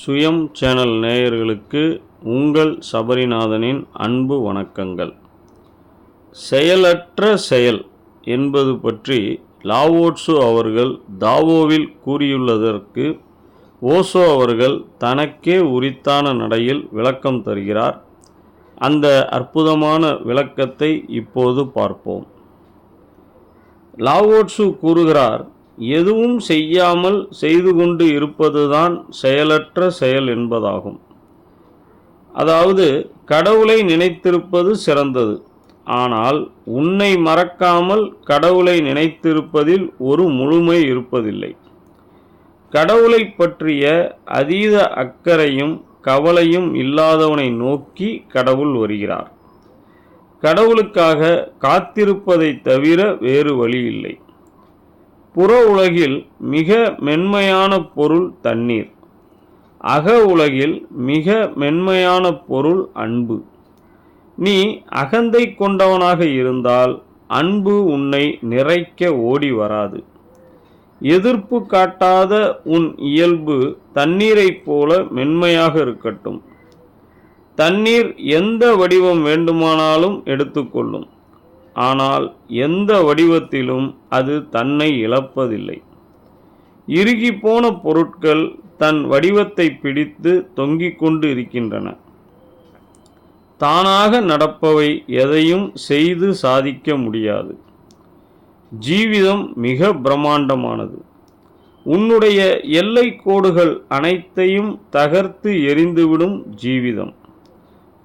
சுயம் சேனல் நேயர்களுக்கு உங்கள் சபரிநாதனின் அன்பு வணக்கங்கள். செயலற்ற செயல் என்பது பற்றி லாவோட்சு அவர்கள் தாவோவில் கூறியுள்ளதற்கு ஓசோ அவர்கள் தனக்கே உரித்தான நடையில் விளக்கம் தருகிறார். அந்த அற்புதமான விளக்கத்தை இப்போது பார்ப்போம். லாவோட்சு கூறுகிறார் எதுவும் செய்யாமல் செய்து கொண்டு இருப்பதுதான் செயலற்ற செயல் என்பதாகும். அதாவது கடவுளை நினைத்திருப்பது சிறந்தது. ஆனால் உன்னை மறக்காமல் கடவுளை நினைத்திருப்பதில் ஒரு முழுமை இருப்பதில்லை. கடவுளை பற்றிய அதீத அக்கறையும் கவலையும் இல்லாதவனை நோக்கி கடவுள் வருகிறார். கடவுளுக்காக காத்திருப்பதை தவிர வேறு வழி இல்லை. புற உலகில் மிக மென்மையான பொருள் தண்ணீர். அக உலகில் மிக மென்மையான பொருள் அன்பு. நீ அகந்தை கொண்டவனாக இருந்தால் அன்பு உன்னை நிறைக்க ஓடி வராது. எதிர்ப்பு காட்டாத உன் இயல்பு தண்ணீரைப் போல மென்மையாக இருக்கட்டும். தண்ணீர் எந்த வடிவம் வேண்டுமானாலும் எடுத்துக்கொள்ளும் ஆனால் எந்த வடிவத்திலும் அது தன்னை இழப்பதில்லை. இறுகிப்போன போன பொருட்கள் தன் வடிவத்தை பிடித்து தொங்கிக் கொண்டு இருக்கின்றன தானாக நடப்பவை எதையும் செய்து சாதிக்க முடியாது. ஜீவிதம் மிக பிரம்மாண்டமானது. உன்னுடைய எல்லை கோடுகள் அனைத்தையும் தகர்த்து எரிந்துவிடும் ஜீவிதம்.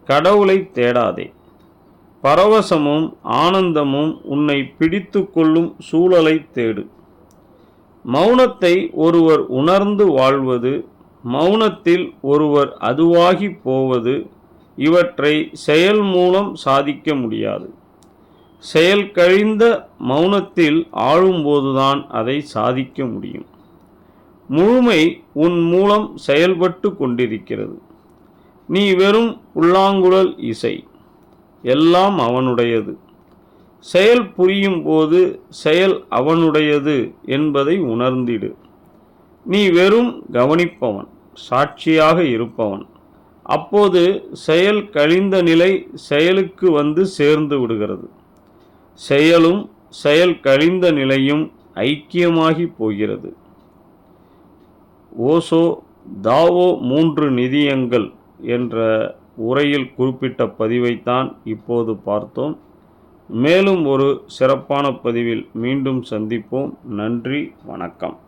கடவுளை தேடாதே. பரவசமும் ஆனந்தமும் உன்னை பிடித்து கொள்ளும் சூழலை தேடு. மௌனத்தை ஒருவர் உணர்ந்து வாழ்வது மௌனத்தில் ஒருவர் அதுவாகி போவது இவற்றை செயல் மூலம் சாதிக்க முடியாது. செயல் கழிந்த மௌனத்தில் ஆழும்போதுதான் அதை சாதிக்க முடியும். முழுமை உன் மூலம் செயல்பட்டு கொண்டிருக்கிறது. நீ வெறும் புல்லாங்குழல் இசை. எல்லாம் அவனுடையது. செயல் புரியும் போது செயல் அவனுடையது என்பதை உணர்ந்திடு. நீ வெறும் கவனிப்பவன் சாட்சியாக இருப்பவன். அப்போது செயல் கழிந்த நிலை செயலுக்கு வந்து சேர்ந்து விடுகிறது. செயலும் செயல் கழிந்த நிலையும் ஐக்கியமாகி போகிறது. ஓசோ தாவோ மூன்று நிதியங்கள் என்ற உரையில் குறிப்பிட்ட பதிவைத்தான் இப்போது பார்த்தோம். மேலும் ஒரு சிறப்பான பதிவில் மீண்டும் சந்திப்போம். நன்றி வணக்கம்.